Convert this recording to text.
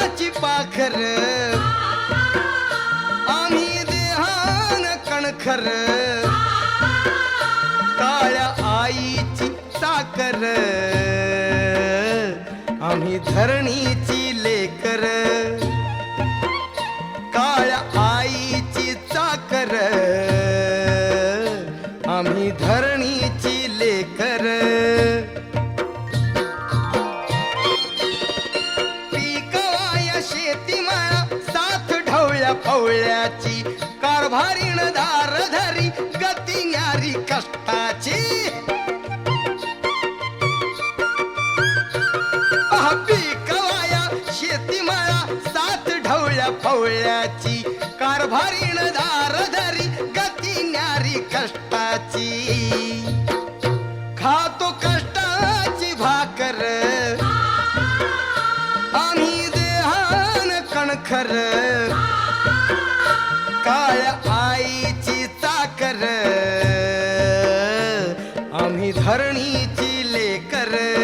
साखर आम्ही देहान कणखर. काळ्या आईची साकर आम्ही धरणीची लेकर. काळ्या आईची चाकर आम्ही धरणीची लेकर. ढवळ्या पवळ्याची कारभारीण धारधरी गती न्यारी कष्टाची. अहा, शेती माळा ढवळ्या पवळ्याची कारभारीण धारधरी गती न्यारी कष्टाची. खातो कष्टाची भाकर. आम्ही देहान कणखर. काय आईची चाकर? आम्ही धरणीची लेकर.